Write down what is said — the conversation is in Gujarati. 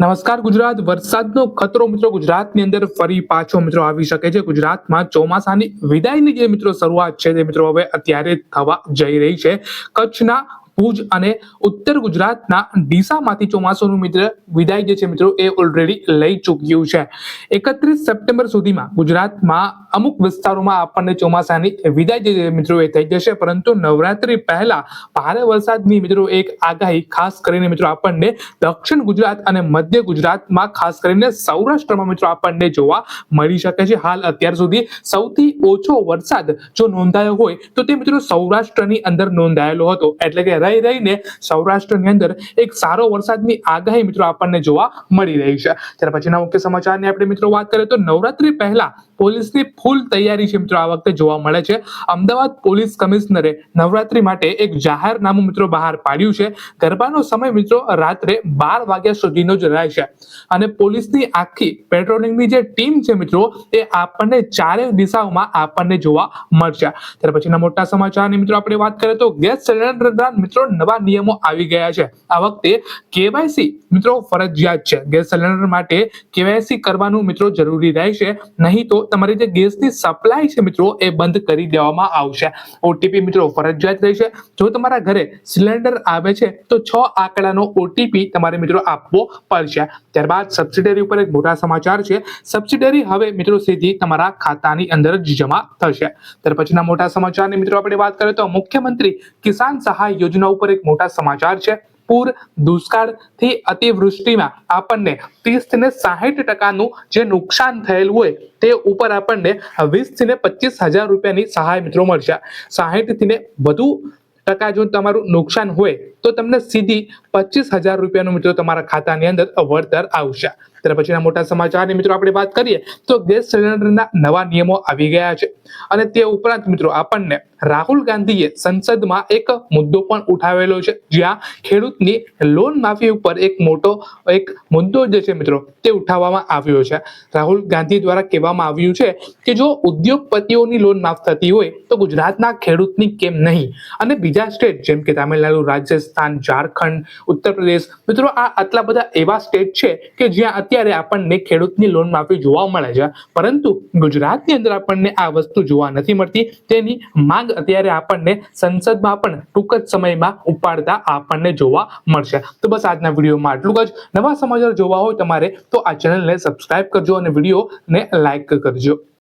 નમસ્કાર ગુજરાત. વરસાદનો ખતરો મિત્રો ગુજરાતની અંદર ફરી પાછો મિત્રો આવી શકે છે. ગુજરાતમાં ચોમાસાની વિદાયની જે મિત્રો શરૂઆત છે તે મિત્રો હવે અત્યારે થવા જઈ રહી છે. કચ્છના ભુજ અને ઉત્તર ગુજરાતના ડીસામાંથી ચોમાસાનું મિત્ર વિદાય જે છે મિત્રો એ ઓલરેડી લઈ ચૂક્યું છે. એકત્રીસ સપ્ટેમ્બર સુધીમાં ગુજરાતમાં અમુક વિસ્તારોમાં આપણને ચોમાસાની વિદાય જે મિત્રો એ થઈ જશે, પરંતુ નવરાત્રી પહેલા ભારે વરસાદની મિત્રો એક આગાહી ખાસ કરીને મિત્રો આપણને દક્ષિણ ગુજરાત અને મધ્ય ગુજરાતમાં ખાસ કરીને સૌરાષ્ટ્રમાં મિત્રો આપણને જોવા મળી શકે છે. હાલ અત્યાર સુધી સૌથી ઓછો વરસાદ જો નોંધાયો હોય તો તે મિત્રો સૌરાષ્ટ્રની અંદર નોંધાયેલો હતો. એટલે કે રહી રહીને સૌરાષ્ટ્રની અંદર એક સારો વરસાદની આગાહી મિત્રો આપણને જોવા મળી રહી છે. ત્યાર પછીના મુખ્ય સમાચારની આપણે મિત્રો વાત કરીએ તો નવરાત્રી પહેલા પોલીસની ફૂલ તૈયારી છે મિત્રો આ વખતે જોવા મળે છે. અમદાવાદ પોલીસ કમિશનરે નવરાત્રી માટે એક જાહેરનામું મિત્રો બહાર પાડ્યું છે. ગરબાનો સમય મિત્રો રાત્રે બાર વાગ્યા સુધીનો જ રહેશે અને પોલીસની આખી પેટ્રોલિંગની જે ટીમ છે મિત્રો, એ આપણને ચારે દિશાઓમાં આપણને જોવા મળશે. ત્યાર પછીના મોટા સમાચારની મિત્રો આપણે વાત કરીએ તો ગેસ સિલિન્ડરના મિત્રો નવા નિયમો આવી ગયા છે. આ વખતે કેવાયસી મિત્રો ફરજિયાત છે. ગેસ સિલિન્ડર માટે કેવાયસી કરવાનું મિત્રો જરૂરી રહેશે. નહીં તો તમારી જે ગેસની સપ્લાય છે મિત્રો, એ બંધ કરી દેવામાં આવશે. ઓટીપી મિત્રો ફરજિયાત રહેશે. જો તમારા ઘરે સિલિન્ડર આવે છે, તો છ આંકડાનો ઓટીપી તમારે મિત્રો આપવો પડશે. ત્યારબાદ સબસિડરી ઉપર એક મોટા સમાચાર છે. સબસિડરી હવે મિત્રો સીધી તમારા ખાતાની અંદર જ જમા થશે. ત્યાર પછીના મોટા સમાચારની મિત્રો આપણે વાત કરીએ તો મુખ્યમંત્રી કિસાન સહાય યોજના ઉપર એક મોટા સમાચાર છે. પૂર, દુષ્કાળથી અતિવૃષ્ટિમાં આપણને ત્રીસથી સાહીઠ ટકાનું જે નુકસાન થયેલું હોય તે ઉપર આપણને વીસથી પચીસ હજાર રૂપિયાની સહાય મિત્રો મળશે. સાહીઠથી વધુ ટકા જો તમારું નુકસાન હોય તો તમને સીધી પચીસ હજાર રૂપિયાનું મિત્રો તમારા ખાતાની અંદર વળતર આવશે. ત્યાર પછીના મોટા સમાચારની મિત્રો આપણે વાત કરીએ તો ગેસ સિલિન્ડરના નવા નિયમો આવી ગયા છે. અને તે ઉપરાંત મિત્રો આપણને રાહુલ ગાંધીએ સંસદમાં એક મુદ્દો પણ ઉઠાવેલો છે. જ્યાં ખેડૂતની લોન માફી ઉપર એક મોટો એક મુદ્દો જે છે મિત્રો તે ઉઠાવવામાં આવ્યો છે. રાહુલ ગાંધી દ્વારા કહેવામાં આવ્યું છે કે જો ઉદ્યોગપતિઓની લોન માફ થતી હોય તો ગુજરાતના ખેડૂતની કેમ નહીં? અને બીજા સ્ટેટ જેમ કે તામિલનાડુ રાજસ્થાન, ઝારખંડ, ઉત્તર પ્રદેશ. મિત્રો, આ આટલા બધા એવા સ્ટેટ છે કે જ્યાં અત્યારે આપણને ખેડૂતની લોન માફી જોવા મળે છે. પરંતુ ગુજરાતની અંદર આપણને આ વસ્તુ જોવા નથી મળતી. તેની માંગ અત્યારે આપણને સંસદમાં પણ ટૂંક જ સમયમાં ઉપાડતા આપણને જોવા મળશે. તો બસ આજના વિડીયોમાં આટલું જ. નવા સમાચાર જોવા હોય તમારે તો આ ચેનલને સબસ્ક્રાઇબ કરજો અને વિડીયોને લાઈક કરજો.